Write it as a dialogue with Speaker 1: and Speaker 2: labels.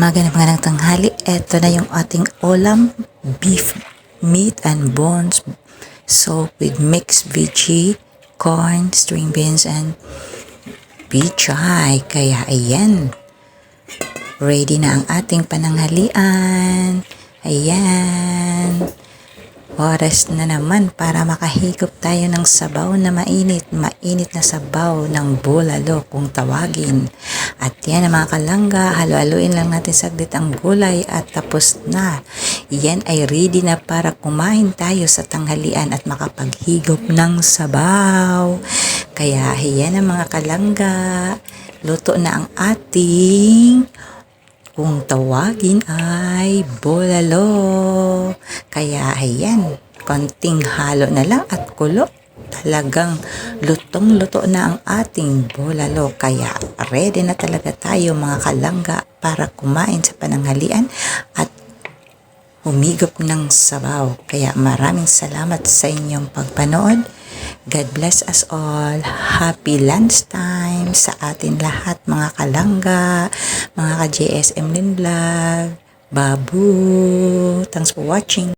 Speaker 1: Magandang magandang tanghali. Ito na yung ating ulam, beef, meat, and bones. So, with mixed veggie, corn, string beans, and pichay. Kaya, ayan. Ready na ang ating pananghalian. Ayan. Oras na naman para makahigop tayo ng sabaw na mainit. Mainit na sabaw ng bulalo kung tawagin. At yan mga kalangga, halo-haluin lang natin saglit ang gulay at tapos na. Yan ay ready na para kumain tayo sa tanghalian at makapaghigop ng sabaw. Kaya yan ang mga kalangga. Luto na ang ating kung tawagin ay bolalo. Kaya ayan, konting halo na lang at kulo. Talagang lutong-luto na ang ating bolalo. Kaya ready na talaga tayo mga kalangga para kumain sa pananghalian at humigop ng sabaw. Kaya maraming salamat sa inyong pagpanood. God bless us all. Happy lunch time sa atin lahat mga kalangga, mga ka-JSM Lin Vlog. Babu. Thanks for watching.